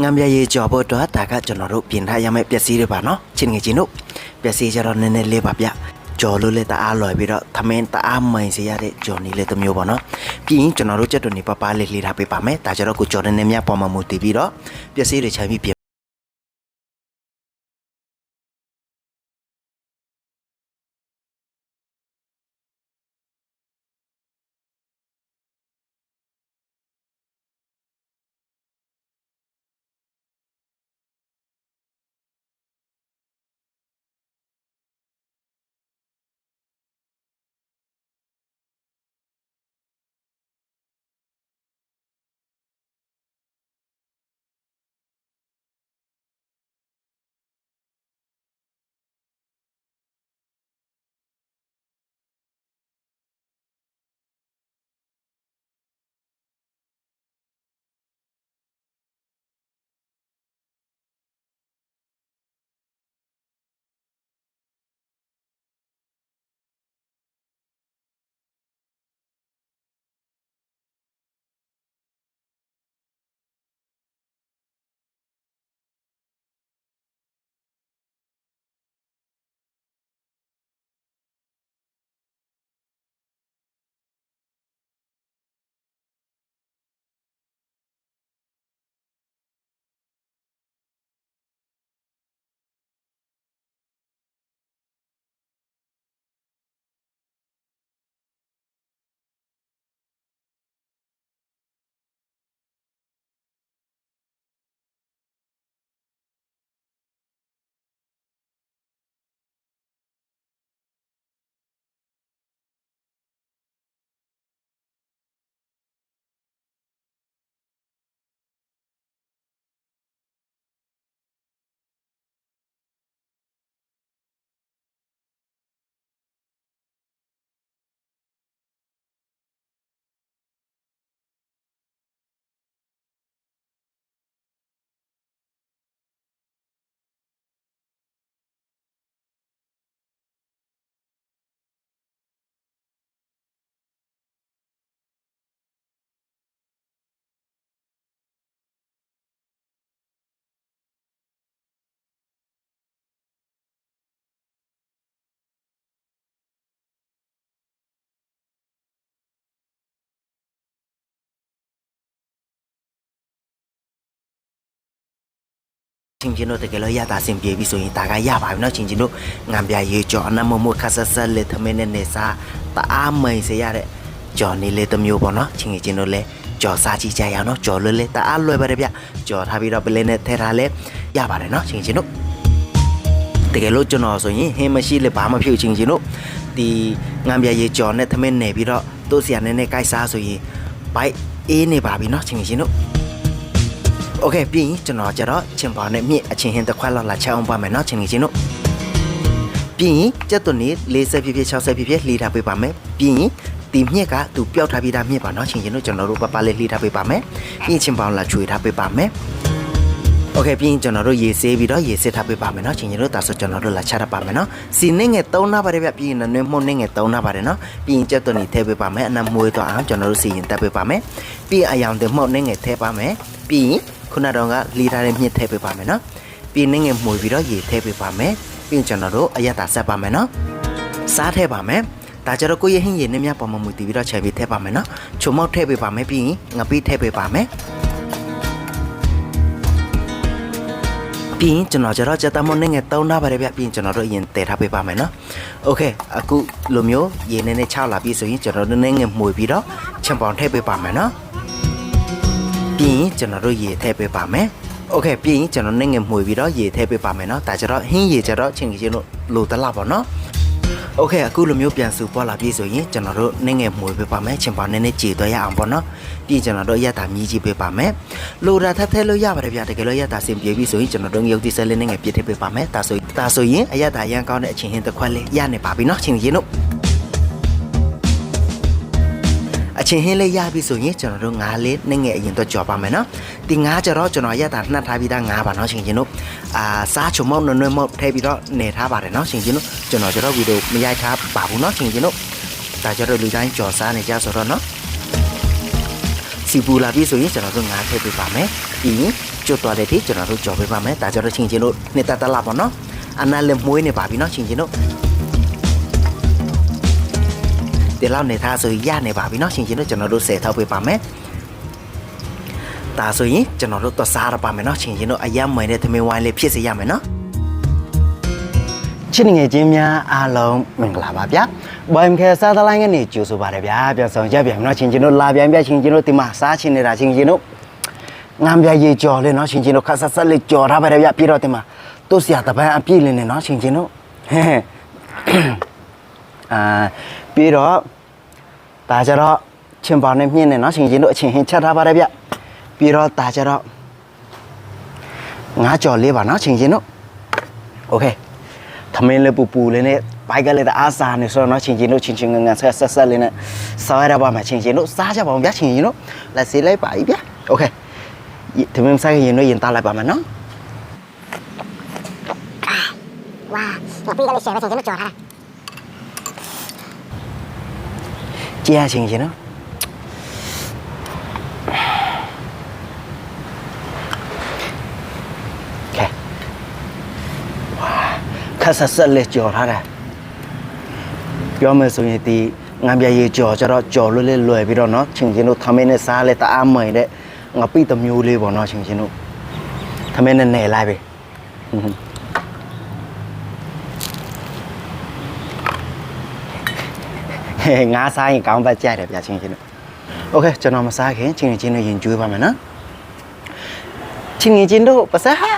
ငံပြရေကြော်ဖို့တော့ဒါကကျွန်တော်တို့ပြင်ထားရမယ့်ပစ္စည်းတွေပါနော်ချင်းငယ်ချင်းတို့ပစ္စည်းကြတော့နည်းနည်းလေးပါဗျကြော်လို့လည်းတအားလွယ်ပြီးတော့သမင်းတအားမိုင်စေရတဲ့ကြော်နေလေတစ်မျိုးပေါ့နော်ပြီးရင်ကျွန်တော်တို့ကြက်တွင်နေပပလေးလေးထားပေးပါမယ်ဒါကြတော့ကိုကြော်နေနေမြပေါ်မှာမူတည်ပြီးတော့ပစ္စည်းတွေချိန်ပြီး ချင်းချင်းတို့တကယ်လို့ရတာအဆင်ပြေပြီဆိုရင်ဒါကရပါပြီเนาะချင်းချင်းတို့ငံပြရေးကြော်အနမမခဆဆလက်သမင်းနဲ့နေစားတအားမိုင်စေရတဲ့ကြော်နေလေတစ်မျိုးပေါ့เนาะချင်းချင်းတို့လည်းကြော်စားကြည့်ကြရအောင်เนาะကြော်လွယ်လေတအားလွယ်ပါတယ်ဗျကြော်ထားပြီးတော့ပလင်းနဲ့ထဲထားလဲရပါတယ်เนาะချင်းချင်းတို့တကယ်လို့ကျွန်တော်ဆိုရင်ဟင်းမရှိလေဘာမှဖြုတ်ချင်းချင်းတို့ဒီငံပြရေးကြော်နဲ့သမင်းနေပြီးတော့တို့ဆရာနဲ့နဲ့ကြိုက်စားဆိုရင်ဘိုက်အေးနေပါပြီเนาะချင်းချင်းတို့ โอเคပြီးရင်ကျွန်တော်ကြတော့ချင်ပါနဲ့မြင့်အချင်းဟင်းတစ်ခွက်လောက်လာချအောင်ပါမယ်เนาะချင်းချင်းတို့ပြီးရင်ကြက်သွန်နေ40ဖြစ်ဖြစ်60ဖြစ်ဖြစ်လှီထားပေးပါမယ်ပြီးရင်ဒီမြင့်ကသူပျောက်ထားပြီးသားမြင့်ပါเนาะချင်းချင်းတို့ကျွန်တော်တို့ပပလေးလှီထားပေးပါမယ်ပြီးရင်ချင်ပါလာချွေထားပေးပါမယ်โอเคပြီးရင်ကျွန်တော်တို့ရေဆေးပြီးတော့ရေစစ်ထားပေးပါမယ်เนาะချင်းချင်းတို့ဒါဆိုကျွန်တော်တို့လာချထားပါမယ်เนาะစီနေငယ်3နာပါတယ်ဗျပြီးရင်နွေမှုန့်နေငယ်3နာပါတယ်เนาะပြီးရင်ကြက်သွန်နေထည့်ပေးပါမယ်အနမွေးတော့အောင်ကျွန်တော်တို့စီရင်တက်ပေးပါမယ်ပြီးရင်အယောင်တင်မှုန့်နေငယ်ထည့်ပါမယ်ပြီးရင် ခုနတော့ကလီထားတဲ့မြင့်ထည့်ပေးပါမယ်နော်ပြီးနေငယ်မှုပြီးတော့ရေထည့်ပေးပါမယ်ပြီးရင်ကျွန်တော်တို့အရက်တာဆက်ပါမယ်နော်စားထည့်ပါမယ်ဒါကြတော့ကိုယ့်ရဲ့ဟင်းရည်နဲ့မြပေါ်မှာမူတည်ပြီးတော့ခြေပြီးထည့်ပါမယ်နော်ချုံမောက်ထည့်ပေးပါမယ်ပြီးရင်ငပိထည့်ပေးပါမယ်ပြီးရင်ကျွန်တော်ကျတော့ကြက်တမုန်းနဲ့ငယ်တုံးထားပါတယ်ဗျပြီးရင်ကျွန်တော်တို့အရင်တည်ထားပေးပါမယ်နော်โอเคအခုလိုမျိုးရေနဲ့နဲ့ချလာပြီးဆိုရင်ကျွန်တော်တို့နည်းငယ်မှုပြီးတော့ချံပေါင်ထည့်ပေးပါမယ်နော် ပြီးရင်ကျွန်တော်တို့ရေထည့်ပေးပါမယ်โอเคပြီးရင်ကျွန်တော်နေငယ်မှုပြီးတော့ရေထည့်ပေးပါမယ်เนาะဒါကြတော့ဟင်းရေကြတော့ချင်းချင်းတို့လိုတလားပေါ့เนาะโอเคအခုလိုမျိုးပြန်စုပေါ်လာပြီဆိုရင်ကျွန်တော်တို့နေငယ်မှုပေးပါမယ်ချင်းပါနည်းနည်းကြည်သွားရအောင်ပေါ့เนาะပြီးရင်ကျွန်တော်တို့ရက်တာမြည်ကြည့်ပေးပါမယ်လိုတာထပ်ထည့်လို့ရပါတယ်ဗျတကယ်လို့ရက်တာစင်ပြေပြီဆိုရင်ကျွန်တော်တို့ရုပ်သီးဆက်လေးနေငယ်ပြည့်ထည့်ပေးပါမယ်ဒါဆိုဒါဆိုရင်အရက်တာရန်ကောင်းတဲ့အချင်းဟင်းတစ်ခွက်လေးရနေပါပြီเนาะချင်းချင်းတို့ အချင်းဟင်းလေးရပြီဆိုရင်ကျွန်တော်တို့ငါးလေးနဲ့ငယ်အရင်တော့ကြော်ပါမယ်နော်ဒီငါးကြတော့ကျွန်တော်ရက်တာနှက်ထားပြီးသားငါးပါနော်ရှင်ချင်းတို့အာစားချုံမောက်နွဲ့နွဲ့မောက်ထည့်ပြီးတော့နေထားပါတယ်နော်ရှင်ချင်းတို့ကျွန်တော်ကျတော့ဗီဒီယိုမရိုက်ထားပါဘူးနော်ရှင်ချင်းတို့ဒါကြတော့လူတိုင်းကြော်စားနေကြဆိုတော့နော်စီပူလာပြီဆိုရင်ကျွန်တော်တို့ငါထည့်ပေးပါမယ်ပြီးရင်ကျွတ်သွားတဲ့ထိကျွန်တော်တို့ကြော်ပေးပါမယ်ဒါကြတော့ချင်းချင်းတို့နှစ်သက်သက်လာပေါ့နော်အနာလည်းမွေးနေပါပြီနော်ချင်းချင်းတို့ ဒီလောက်နေသားဆိုရနေပါပြီနော်ချင်းချင်းတို့ကျွန်တော်တို့ဆယ်ထောက်ပေးပါမယ်ဒါဆိုရင်ကျွန်တော်တို့သွားစားရပါမယ်နော်ချင်းချင်းတို့အယမ်းမွေတဲ့သမင်းဝိုင်းလေးဖြစ်စေရမယ်နော်ချစ်ငယ်ချင်းများအားလုံးမင်္ဂလာပါဗျာဘိုင်ခဲစားသလိုင်းကနေကြိုဆိုပါရဗျာပြန်ဆောင်ကြပြန်နော်ချင်းချင်းတို့လာပြန်ပြချင်းချင်းတို့ဒီမှာစားချင်းနေတာချင်းချင်းတို့ငမ်းပြရေကြော်လေးနော်ချင်းချင်းတို့ခါဆက်ဆက်လေးကြော်ထားပါရဗျာပြီးတော့ဒီမှာတို့ဆရာတပန်းအပြည့်လင်းနေနော်ချင်းချင်းတို့ဟဲဟဲအာ ပြီးတော့ဒါကြတော့ချင်းပေါင်းနဲ့မြင့်နေနော်ချင်းချင်းတို့အချင်းဟင်းချက်ထားပါရဗျပြီးတော့ဒါကြတော့ငါးကြော်လေးပါနော်ချင်းချင်းတို့โอเค သမင်းလေးပူပူလေးနဲ့ဘိုက်ကလေးတအားစားနေဆိုတော့နော်ချင်းချင်းတို့ချင်းချင်းငငဆက်ဆက်ဆက်လေးနဲ့စားရပါမှာချင်းချင်းတို့စားကြပါဦးဗျာချင်းချင်းတို့လက်စေးလိုက်ပါပြီဗျာโอเคသမင်းစားရင်တော့ရင်သားလိုက်ပါမယ်နော် 哇，我不应该选个请节目找他。 ကြည့်ရချင်းချင်းနော်ကဲဝါခက်ဆက်ဆက်လေးကြော်ထားတယ်ပြောမယ်ဆိုရင်ဒီငါပြရေကြော်ကြတော့ကြော်လွတ်လေးလွယ်ပြီးတော့เนาะချင်းချင်းတို့သမင်းနဲ့စားလဲတအားမှန်တဲ့ငါပိတမျိုးလေးပေါ့เนาะချင်းချင်းတို့သမင်းနဲ့နယ်လိုက်ပြီ ငါစားရင်ကောင်းပတ်ကြရတယ်ဗျာချင်းချင်းတို့โอเคကျွန်တော်မစားခင်ချင်းချင်းတို့ရင်ကျွေးပါမယ်နော်ချင်းချင်းတို့ပစဟာ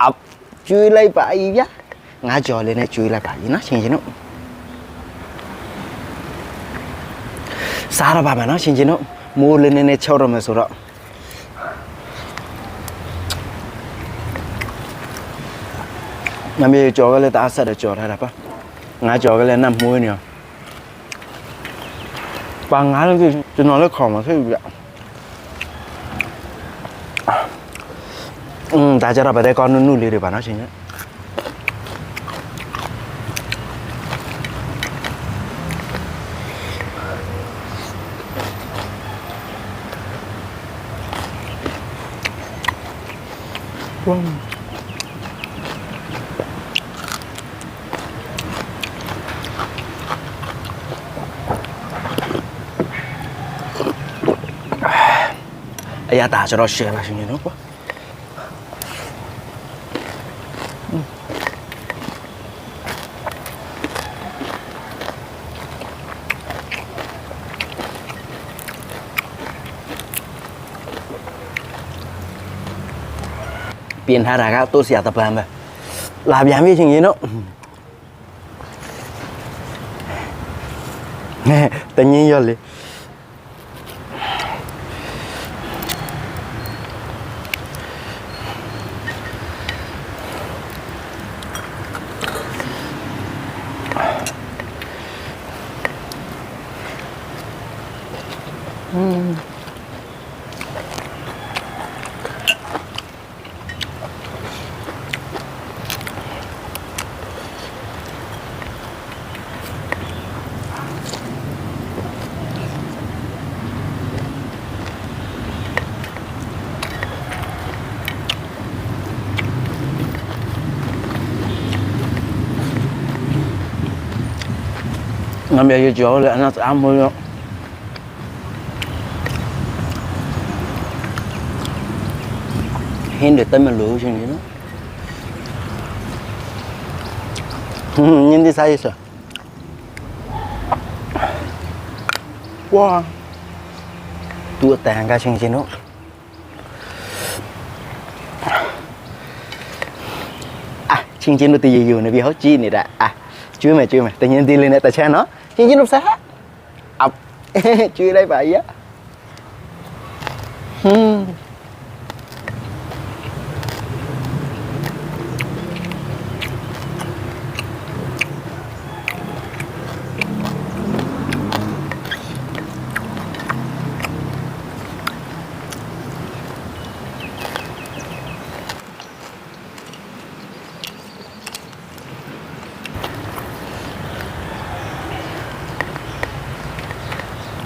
အပ်ကျွေးလိုက်ပါဤဗျာငါကြော်လေးနဲ့ကျွေးလိုက်ပါဤနော်ချင်းချင်းတို့စားရပါမယ်နော်ချင်းချင်းတို့မိုးလေးနဲ့ချောက်ရမယ်ဆိုတော့မမေကြော်ကလေးတအားဆက်တယ်ကြော်ထားတာပါ ငါကြော်ကလည်းနတ်မွေးနေရောပါငါလည်းကျွန်တော်လည်းခေါ်မှာဖြစ်ပြီဗျอืมဒါကြတော့ဗတဲ့ကောင်းနု နုလေးတွေပါနော်ရှင်ကြီးဝမ်းအရတာကျတော့ရှ ngâm bây giờ chỗ là nó tám mươi luôn. Hiện được tới mình lựa chuyện gì đó. Nhìn đi sai rồi wow. Tua tàn ra chuyện gì nữa à chuyện gì nữa thì gì vừa này vì hết chi này đã. À chưa mày chưa mày tự nhiên đi lên lại ta xe nó 2024 Ập Chưa đây vậy á. Hmm.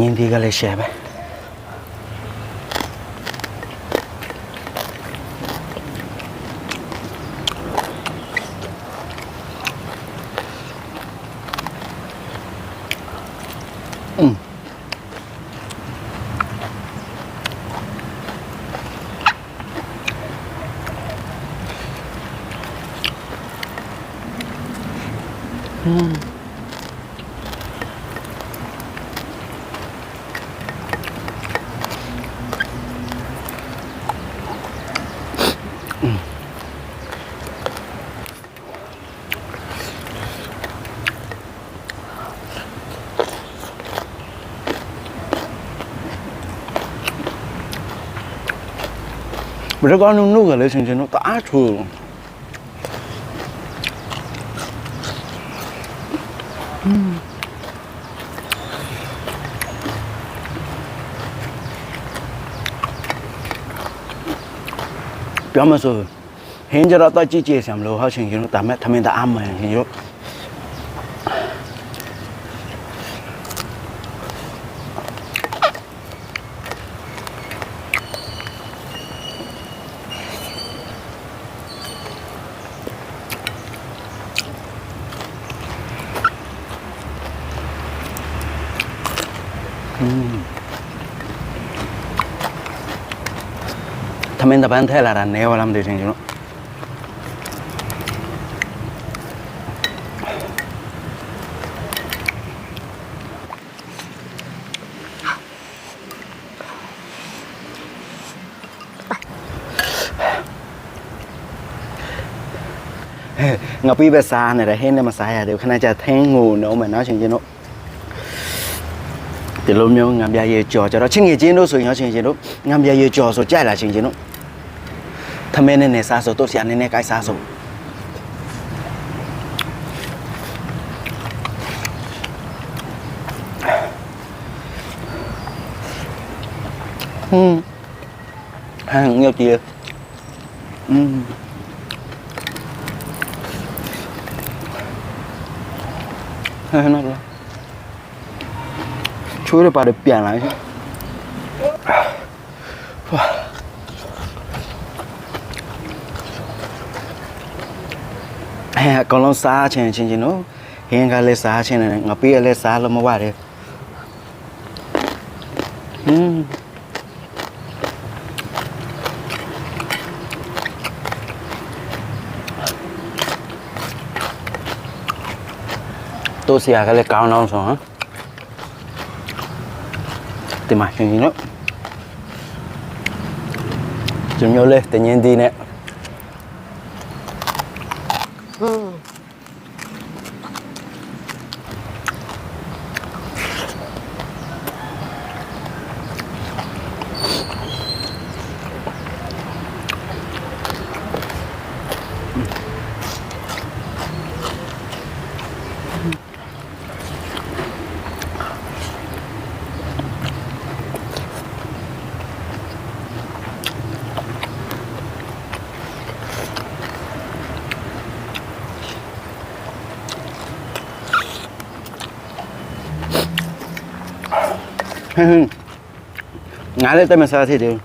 ငင်းဒီကလည်းရှ ယ်ပဲอืมဘယ်ကောင်နုနုကလည်းချင်းချင်းတို့တအားထူပြောမစို့ဟင်းကြ တော့တော့ကြည့်ကြည့်ဆံမလို့ဟောချင်းချင်းတို့ဒါမဲ့ထမင်းတအားမှန်ချင်းတို့ထမင်းတပန်း ထဲလာတာနဲဝလားမသိချင်းကျွန်တော်ဟဲ့ငါပြီးပဲစားနေတယ်ဟင်းနဲ့မစားရသေးဘူးခဏကြာသင်းငိုနှုံးမယ်နော်ချင်းချင်းတို့ဒီလိုမျိုးငံပြရေကြော်ကြတော့ ချိုးရပါတယ်ပြန်လာရှင်အဲအကောင်လုံးစားချင်ချင်းချင်းနော်ဟင်းကလည်းစားချင်တယ်ငါပေးရလည်းစားလို့မဝတယ်อืมတို့ဆရာကလည်းကောင်းအောင်ဆုံးဟမ် ဒီမှာရှင်ရှင်တို့ကျွန်တော်လည်းတင်းရင်ဒီနဲ့ ngã lên tay mình sao thì được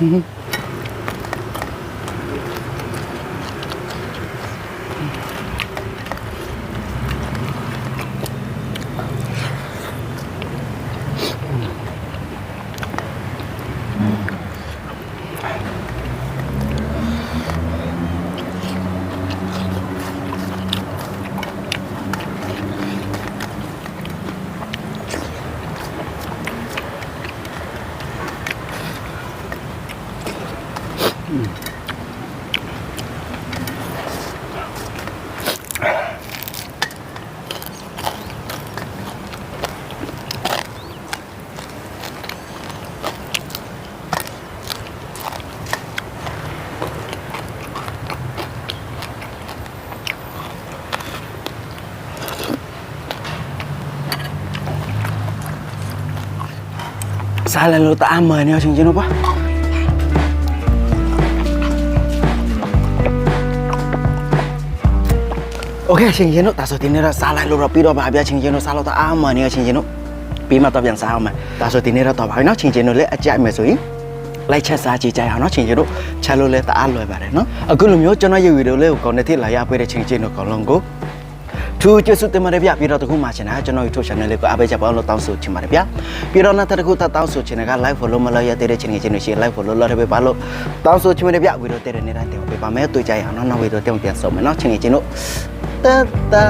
Mm-hmm. Salah lu tak aman ya sing jenuh apa? โอเคချင်းချင်းတို့ဒါဆိုဒီနေ့တော့စားလိုက်လို့တော့ပြီးတော့ပါဗျာချင်းချင်းတို့စားလို့တအားမှန်နေအောင်ချင်းချင်းတို့ပြီးမှတော့ပြန်စားအောင်မယ်ဒါဆိုဒီနေ့တော့တော့ပါပြီเนาะချင်းချင်းတို့လည်းအကြိုက်မယ်ဆိုရင် လိုက်ချက်စားကြည့်ကြရအောင်เนาะချင်းချင်းတို့ချက်လို့လဲတအားလွယ်ပါတယ်เนาะအခုလိုမျိုးကျွန်တော်ရဲ့ဗီဒီယိုလေးကိုကောင်းတဲ့ထိလာရပေးတဲ့ချင်းချင်းတို့ကောင်းလုံးကိုထူးကျေးဇူးတင်ပါတယ်ဗျပြီးတော့တခုမှချင်တာကျွန်တော် YouTube channel လေးကိုအားပေးကြပါအောင်လို့တောင်းဆိုချင်ပါတယ်ဗျပြီးတော့နောက်တစ်ခုထပ်တောင်းဆိုချင်တာက like follow မလုပ်ရသေးတဲ့ချင်းချင်းတို့ရှိ like follow လုပ်ရပေးပါလို့တောင်းဆိုချင်ပါတယ်ဗျဗီဒီယိုတဲ့နေတဲ့တင်ပေးပါမယ်တွေ့ကြရအောင်เนาะနောက်ဗီဒီယိုတင်ပြန်ဆုံးမယ်เนาะချင်းချင်းတို့ တတ်တာ